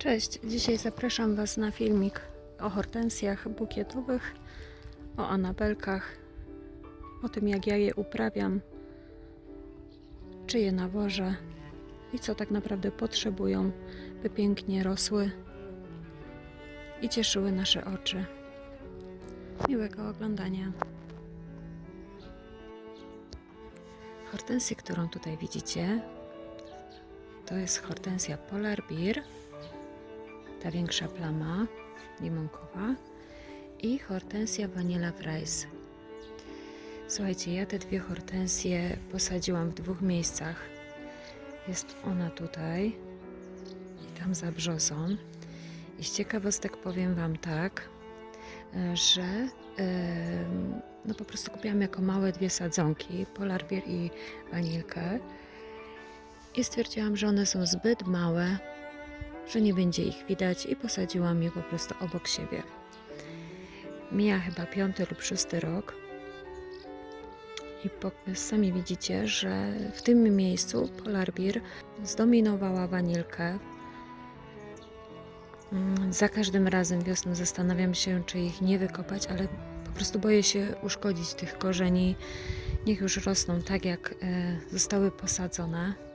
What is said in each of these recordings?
Cześć, dzisiaj zapraszam Was na filmik o hortensjach bukietowych, o anabelkach, o tym jak ja je uprawiam, czy je nawożę i co tak naprawdę potrzebują, by pięknie rosły i cieszyły nasze oczy. Miłego oglądania. Hortensję, którą tutaj widzicie, to jest hortensja Polar Beer ta większa plama limonkowa i hortensja Vanilla Fries. Słuchajcie, ja te dwie hortensje posadziłam w dwóch miejscach. Jest ona tutaj i tam za brzozą. I z ciekawostek powiem Wam tak, że em, no po prostu kupiłam jako małe dwie sadzonki, Polar Beer i wanilkę. I stwierdziłam, że one są zbyt małe, że nie będzie ich widać i posadziłam je po prostu obok siebie. Mija chyba piąty lub szósty rok i po, sami widzicie, że w tym miejscu Polar Beer zdominowała wanilkę. Mm, Za każdym razem wiosną zastanawiam się, czy ich nie wykopać, ale po prostu boję się uszkodzić tych korzeni. Niech już rosną tak, jak e, zostały posadzone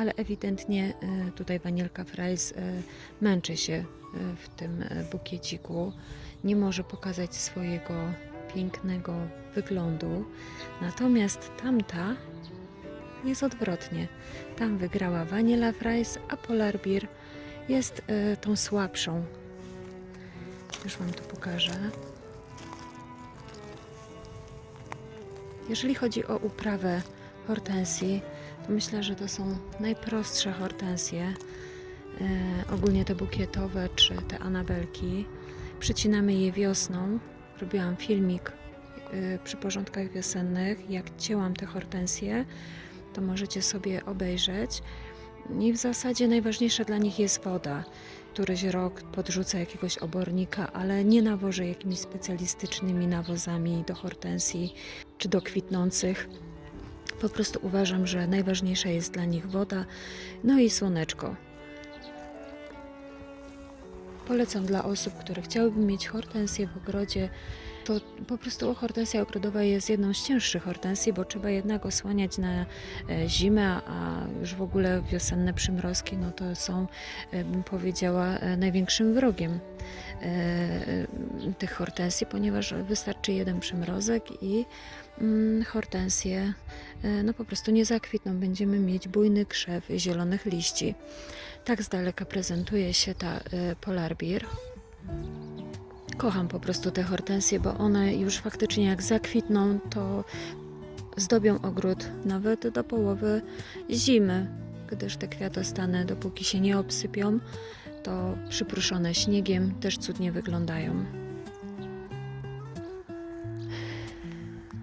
ale ewidentnie e, tutaj Wanilka Fries e, męczy się e, w tym bukieciku. Nie może pokazać swojego pięknego wyglądu. Natomiast tamta jest odwrotnie. Tam wygrała Vanilla Fries, a Polar Beer jest tą słabszą. Już Wam tu pokażę. Jeżeli chodzi o uprawę hortensji, to myślę, że to są najprostsze hortensje, e, ogólnie te bukietowe czy te anabelki. Przycinamy je wiosną. Robiłam filmik e, przy porządkach wiosennych, jak cięłam te hortensje, to możecie sobie obejrzeć. I w zasadzie najważniejsza dla nich jest woda. Któryś rok podrzucę jakiegoś obornika, ale nie nawożę jakimiś specjalistycznymi nawozami do hortensji czy do kwitnących. Po prostu uważam, że najważniejsza jest dla nich woda, no i słoneczko. Polecam dla osób, które chciałyby mieć hortensję w ogrodzie. To po prostu hortensja ogrodowa jest jedną z cięższych hortensji, bo trzeba jednak osłaniać na e, zimę, a już w ogóle wiosenne przymrozki no to są, e, bym powiedziała, e, największym wrogiem tych hortensji, ponieważ wystarczy jeden przymrozek i mm, hortensje e, no po prostu nie zakwitną. Będziemy mieć bujny krzew zielonych liści. Tak z daleka prezentuje się ta e, Polar Beer. Kocham po prostu te hortensje, bo one już faktycznie jak zakwitną, to zdobią ogród nawet do połowy zimy, gdyż te kwiatostany, dopóki się nie obsypią, to przypruszone śniegiem też cudnie wyglądają.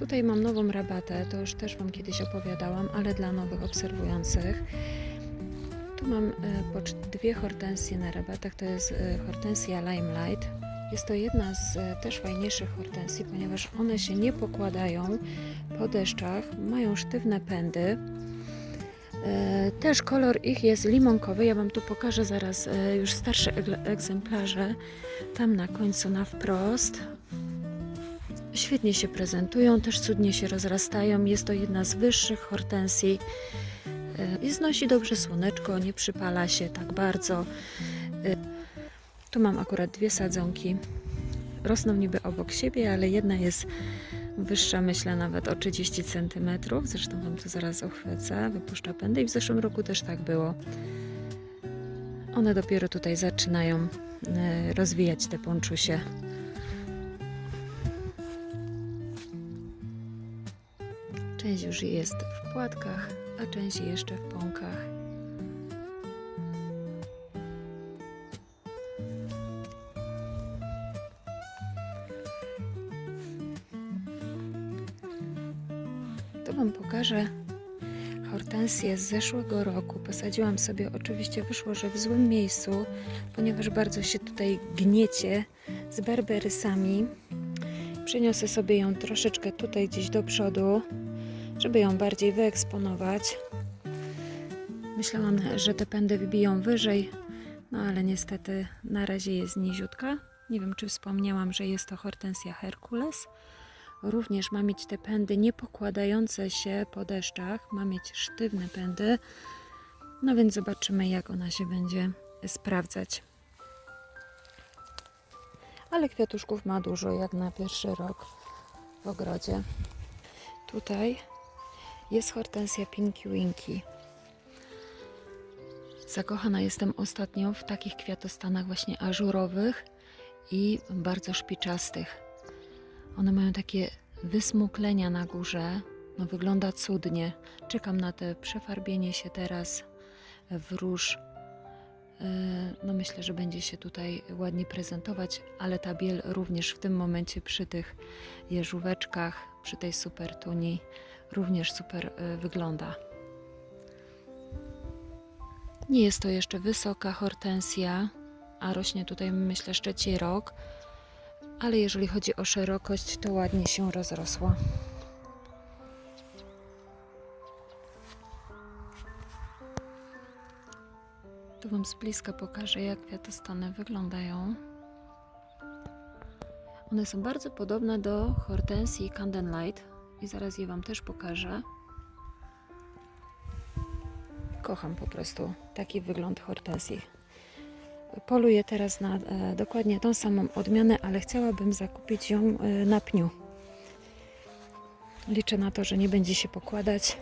Tutaj mam nową rabatę, to już też Wam kiedyś opowiadałam, ale dla nowych obserwujących. Tu mam e, dwie hortensje na rabatach, to jest e, hortensja Limelight. Jest to jedna z e, też fajniejszych hortensji, ponieważ one się nie pokładają po deszczach, mają sztywne pędy. E, Też kolor ich jest limonkowy. Ja Wam tu pokażę zaraz e, już starsze egzemplarze. Tam na końcu na wprost. Świetnie się prezentują, też cudnie się rozrastają. Jest to jedna z wyższych hortensji. E, I znosi dobrze słoneczko, nie przypala się tak bardzo. Tu mam akurat dwie sadzonki. Rosną niby obok siebie, ale jedna jest wyższa, myślę nawet o 30 cm. Zresztą Wam to zaraz ochwycę, wypuszcza pędy i w zeszłym roku też tak było. One dopiero tutaj zaczynają e, rozwijać te ponczusie. Część już jest w płatkach, a część jeszcze w pąkach. Pokażę hortensję z zeszłego roku. Posadziłam sobie, oczywiście wyszło, że w złym miejscu, ponieważ bardzo się tutaj gniecie z berberysami. Przeniosę sobie ją troszeczkę tutaj gdzieś do przodu, żeby ją bardziej wyeksponować. Myślałam, że te pędy wybiją wyżej, No ale niestety na razie jest niziutka. Nie wiem, czy wspomniałam, że jest to hortensja Herkules. Również ma mieć te pędy nie pokładające się po deszczach. Ma mieć sztywne pędy. No więc zobaczymy, jak ona się będzie sprawdzać. Ale kwiatuszków ma dużo, jak na pierwszy rok w ogrodzie. Tutaj jest hortensja Pinky Winky. Zakochana jestem ostatnio w takich kwiatostanach właśnie ażurowych i bardzo szpiczastych. One mają takie wysmuklenia na górze. No wygląda cudnie. Czekam na te przefarbienie się teraz w róż. Yy, No myślę, że będzie się tutaj ładnie prezentować, ale ta biel również w tym momencie przy tych jeżóweczkach, przy tej super tuni również super yy, wygląda. Nie jest to jeszcze wysoka hortensja, a rośnie tutaj myślę trzeci rok, ale jeżeli chodzi o szerokość, to ładnie się rozrosła. Tu Wam z bliska pokażę, jak kwiatostany wyglądają. One są bardzo podobne do hortensji Candlelight i zaraz je Wam też pokażę. Kocham po prostu taki wygląd hortensji. Poluję teraz na e, dokładnie tą samą odmianę, ale chciałabym zakupić ją e, na pniu. Liczę na to, że nie będzie się pokładać,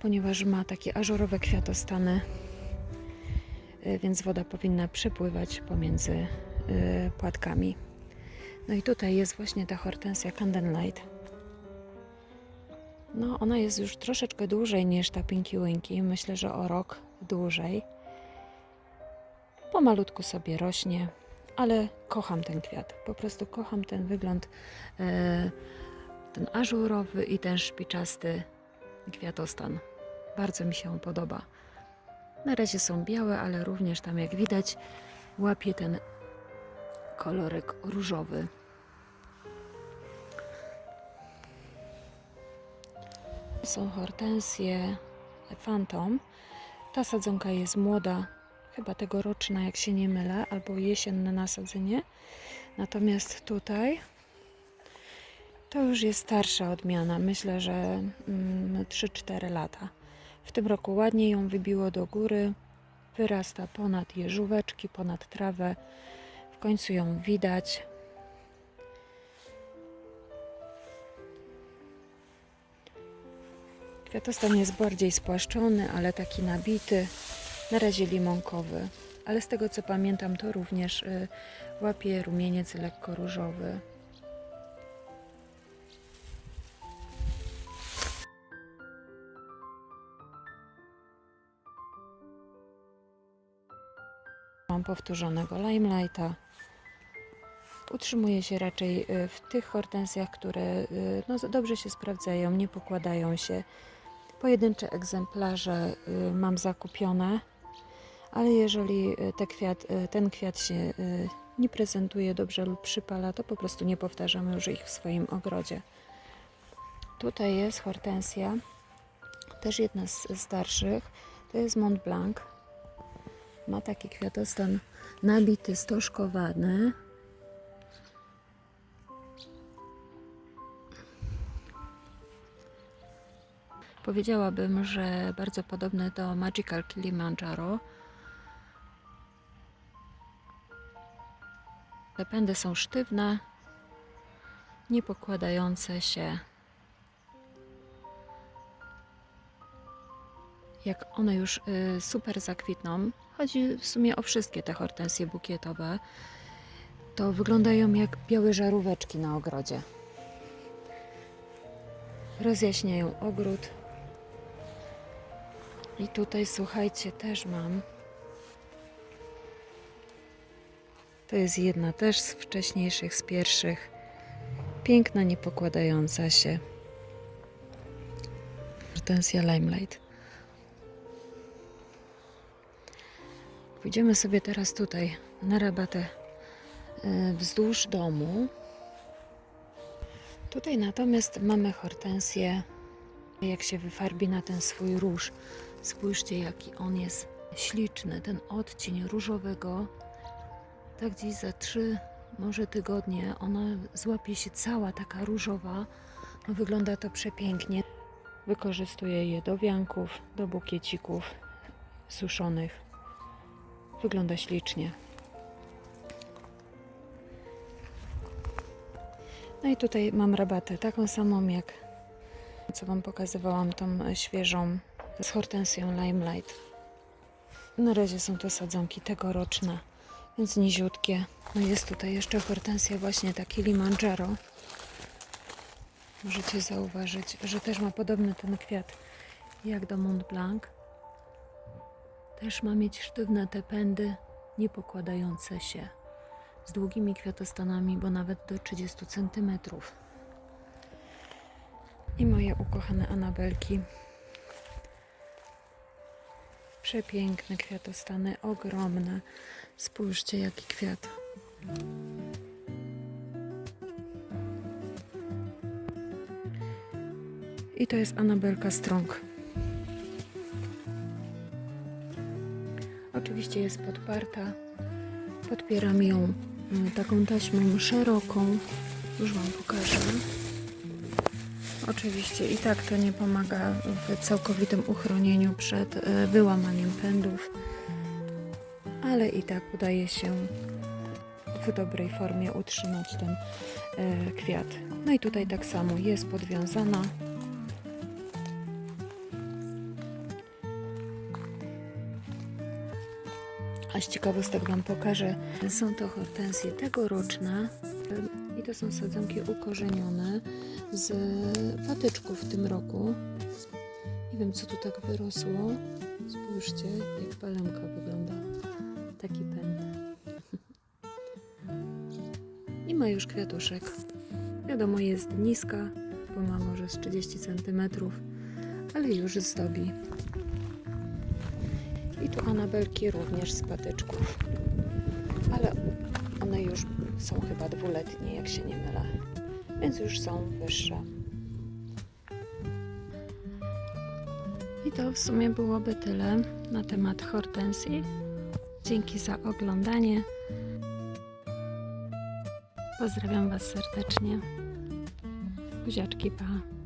ponieważ ma takie ażurowe kwiatostany, e, więc woda powinna przepływać pomiędzy płatkami. No i tutaj jest właśnie ta hortensja Candlelight. No, ona jest już troszeczkę dłużej niż ta Pinky Winky. Myślę, że o rok dłużej. Pomalutku sobie rośnie, ale kocham ten kwiat. Po prostu kocham ten wygląd, e, ten ażurowy i ten szpiczasty kwiatostan. Bardzo mi się podoba. Na razie są białe, ale również tam, jak widać, łapie ten kolorek różowy. są hortensje Phantom. Ta sadzonka jest młoda, chyba tegoroczna, jak się nie mylę, albo jesienne nasadzenie. Natomiast tutaj to już jest starsza odmiana. Myślę, że mm, 3-4 lata. W tym roku ładnie ją wybiło do góry. Wyrasta ponad jeżóweczki, ponad trawę. W końcu ją widać. Kwiatostan jest bardziej spłaszczony, ale taki nabity, na razie limonkowy. Ale z tego co pamiętam, to również y, łapie rumieniec lekko różowy. Mam powtórzonego limelighta. Utrzymuje się raczej y, w tych hortensjach, które y, no, dobrze się sprawdzają, nie pokładają się. Pojedyncze egzemplarze y, mam zakupione, ale jeżeli y, te kwiat, y, ten kwiat się nie prezentuje dobrze lub przypala, to po prostu nie powtarzamy już ich w swoim ogrodzie. Tutaj jest hortensja, też jedna z starszych, to jest Mont Blanc. Ma taki kwiatostan nabity, stożkowany. Powiedziałabym, że bardzo podobny do Magical Kilimanjaro. Pędy są sztywne, nie pokładające się. Jak one już y, super zakwitną, chodzi w sumie o wszystkie te hortensje bukietowe, to wyglądają jak białe żaróweczki na ogrodzie. Rozjaśniają ogród. I tutaj słuchajcie, też mam. To jest jedna też z wcześniejszych, z pierwszych. Piękna, niepokładająca się. Hortensja Limelight. Pójdziemy sobie teraz tutaj na rabatę y, wzdłuż domu. Tutaj natomiast mamy hortensję jak się wyfarbi na ten swój róż, Spójrzcie, jaki on jest śliczny, ten odcień różowego. Tak gdzieś za trzy, może tygodnie, ona złapie się cała taka różowa. No, wygląda to przepięknie. Wykorzystuję je do wianków, do bukiecików suszonych. Wygląda ślicznie. No i tutaj mam rabatę, taką samą jak co Wam pokazywałam, tą świeżą z hortensją Limelight. Na razie są to sadzonki tegoroczne, więc niziutkie. No jest tutaj jeszcze hortensja właśnie ta Kilimanjaro. Możecie zauważyć, że też ma podobny ten kwiat jak do Mont Blanc. Też ma mieć sztywne te pędy, nie pokładające się, z długimi kwiatostanami, bo nawet do 30 cm. I moje ukochane Anabelki. Przepiękne kwiatostany, ogromne. Spójrzcie, jaki kwiat. I to jest Anabelka Strong. Oczywiście jest podparta. Podpieram ją y, taką taśmą szeroką. Już Wam pokażę. Oczywiście i tak to nie pomaga w całkowitym uchronieniu przed e, wyłamaniem pędów, ale i tak udaje się w dobrej formie utrzymać ten e, kwiat. No i tutaj tak samo jest podwiązana. A z ciekawostek Wam pokażę. Są to hortensje tegoroczne i to są sadzonki ukorzenione z patyczków w tym roku. Nie wiem, co tu tak wyrosło. Spójrzcie, jak palemka wygląda. Taki pęd. I ma już kwiatuszek. Wiadomo, jest niska, bo ma może z 30 cm, ale już zdobi. I tu anabelki również z patyczków. Ale one już są chyba dwuletnie, jak się nie mylę więc już są wyższe. I to w sumie byłoby tyle na temat hortensji. Dzięki za oglądanie. Pozdrawiam Was serdecznie. Buziaczki, pa.